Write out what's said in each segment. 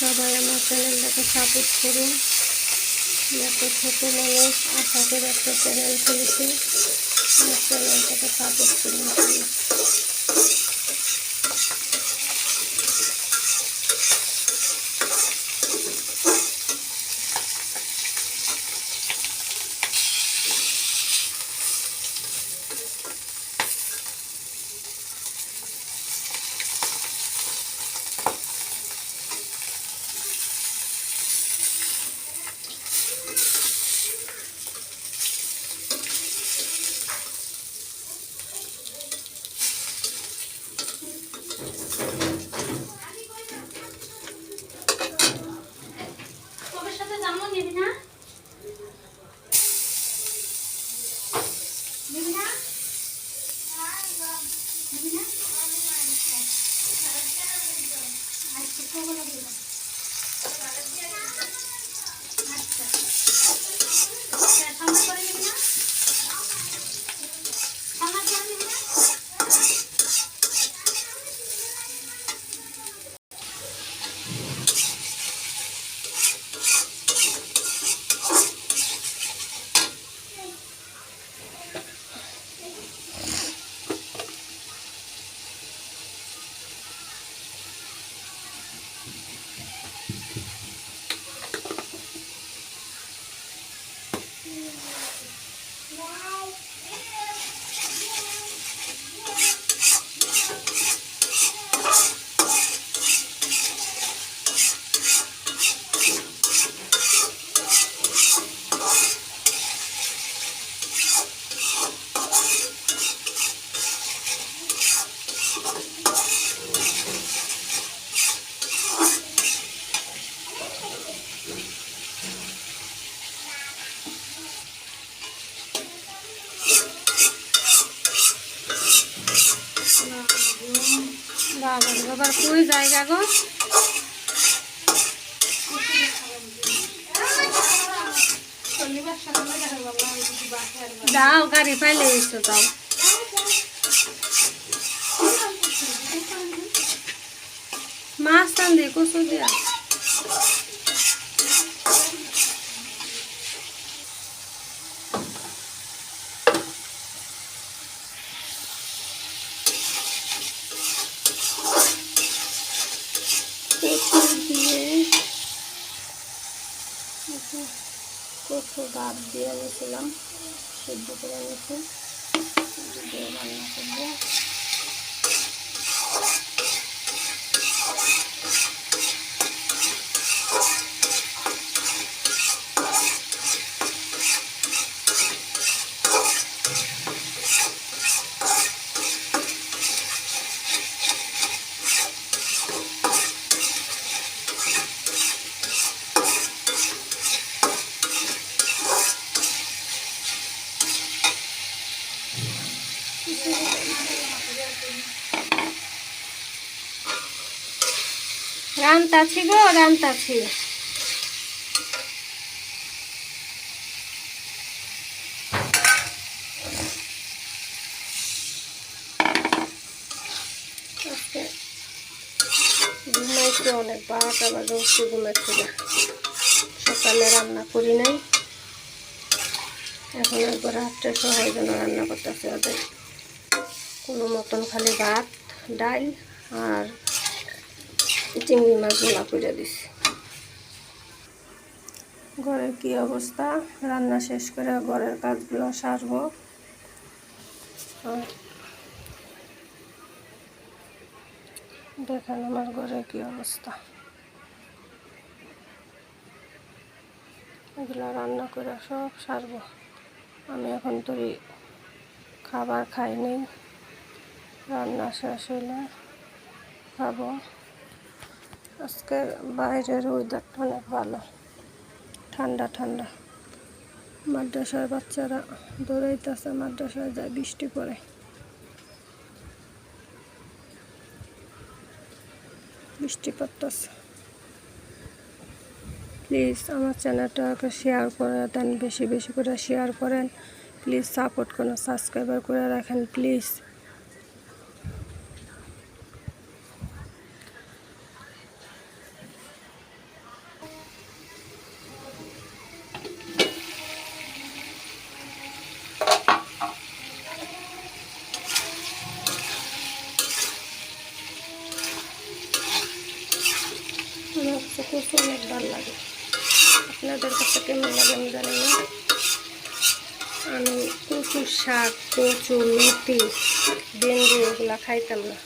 সবাই আমার চ্যানেলটাকে সাপোর্ট করুন এত ছোটো মানুষ আশা করে একটা চ্যানেল খুলেছে আমার চ্যানেলটাকে সাপোর্ট করুন নিবি না বাবা, বাবার কই জায়গা গো? দাও, গাড়ি পাইলে এসো, দাও। মাছ টান দিয়ে কচু দিয়া কচু দিয়ে ডাব দিয়ে গেছিলাম সেদ্ধ করে গেছে দিয়ে রান্না করব। রান্তাছি গো রান্তাছি ঘুমাইছে অনেক বারোটা বাজে, উঠতে ঘুমাইছে না। সকালে রান্না করি নাই। এখন একবার রাত্রে সবাই জন্য রান্না করতেছে, ওদের কোনো মতন খালি ভাত, ডাল আর চিংড়ি মাছ ভোলা করে দিছি। ঘরের কি অবস্থা? রান্না শেষ করে ঘরের কাজগুলো সারবো। দেখেন আমার ঘরে কি অবস্থা। এগুলো রান্না করে সব সারবো। আমি এখন তরি খাবার খাই নেই। রান্না শেষ হইলে খাব। আজকে বাইরের ওয়েদারটা অনেক ভালো। ঠান্ডা ঠান্ডা। মাদ্রাসার বাচ্চারা দৌড়াইতেছে, মাদ্রাসায় যায় বৃষ্টি পড়ে। বৃষ্টি পড়তেছে। প্লিজ আমার চ্যানেলটাকে শেয়ার করে দেন, বেশি বেশি করে শেয়ার করেন। প্লিজ সাপোর্ট করেন সাবস্ক্রাইবার করে রাখেন প্লিজ আমার কাছে কচু অনেক ভালো লাগে? আপনাদের কাছে কেমন লাগে আমি জানি না। আমি কচু শাক কচু মেথি ডেঙ্গু এগুলো খাইতাম না।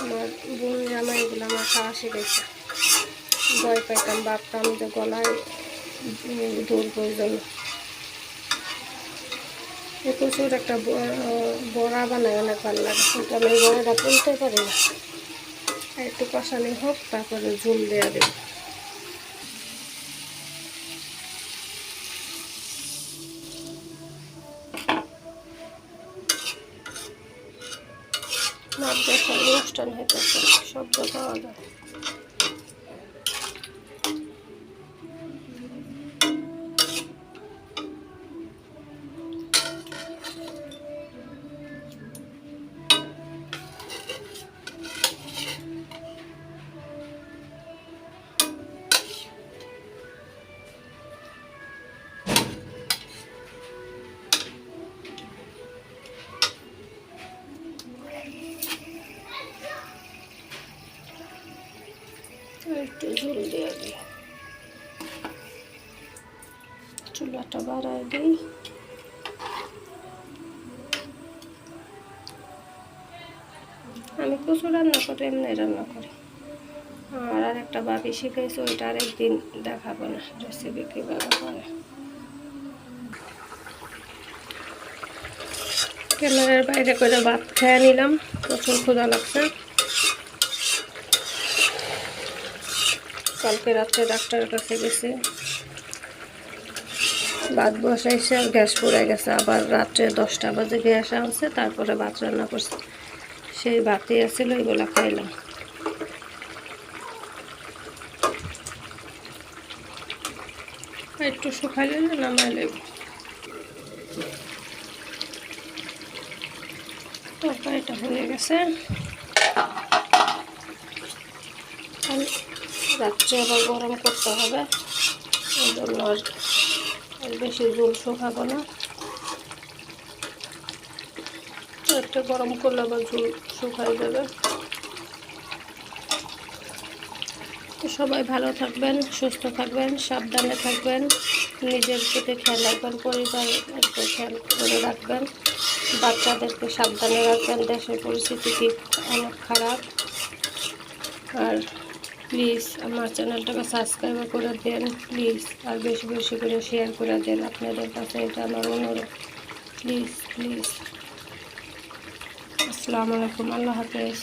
আমার বোন জামাই এগুলো আমার খাওয়া শিখেছে ভয় পাইতাম, ভাবতাম যে গলায় ধরবো ওই এই কচুর একটা বড়া বানায় অনেক ভালো লাগে, কিন্তু আমি বড়াটা তুলতে পারি না। একটু কষানি হোক, তারপরে ঝুল দেওয়া দেব। দেখার অনুষ্ঠান হইতেছে শব্দ পাওয়া যায়। একটু চুলাটা বাড়ায় দিই। আমি প্রচুর রান্না করি, এমনি রান্না করি। আর আরেকটা বাপি শিখাইছে, ওইটা আরেকদিন দেখাবো না রেসিপি কীভাবে করে। ক্যামেরার বাইরে করে ভাত খেয়ে নিলাম, প্রচুর ক্ষুধা লাগছে। কালকে রাত্রে ডাক্তারের কাছে গেছে। ভাত বসাইছে আর গ্যাস পড়ে গেছে। আবার রাত্রে দশটা বাজে গ্যাস আনছে, তারপরে ভাত রান্না করছে। সেই ভাতই আছিল ওইগুলা খাইলাম। একটু শুকাইলে নামাই লেব তরকারিটা হয়ে গেছে। রাত্রে আবার গরম করতে হবে। এই জন্য আর বেশি জল শুকাবো না। একটা গরম করলে আবার ঝুল শুকাই তো সবাই ভালো থাকবেন, সুস্থ থাকবেন, সাবধানে থাকবেন। নিজের প্রতি খেয়াল রাখবেন, পরিবারকে খেয়াল করে রাখবেন। বাচ্চাদেরকে সাবধানে রাখবেন। দেশের পরিস্থিতি কি অনেক খারাপ। আর প্লিজ আমার চ্যানেলটাকে সাবস্ক্রাইব করে দেন, প্লিজ। আর বেশি বেশি করে শেয়ার করে দেন আপনাদের কাছে, এটা আমার অনুরোধ। Please please. আসসালামু আলাইকুম, আল্লাহ হাফেজ।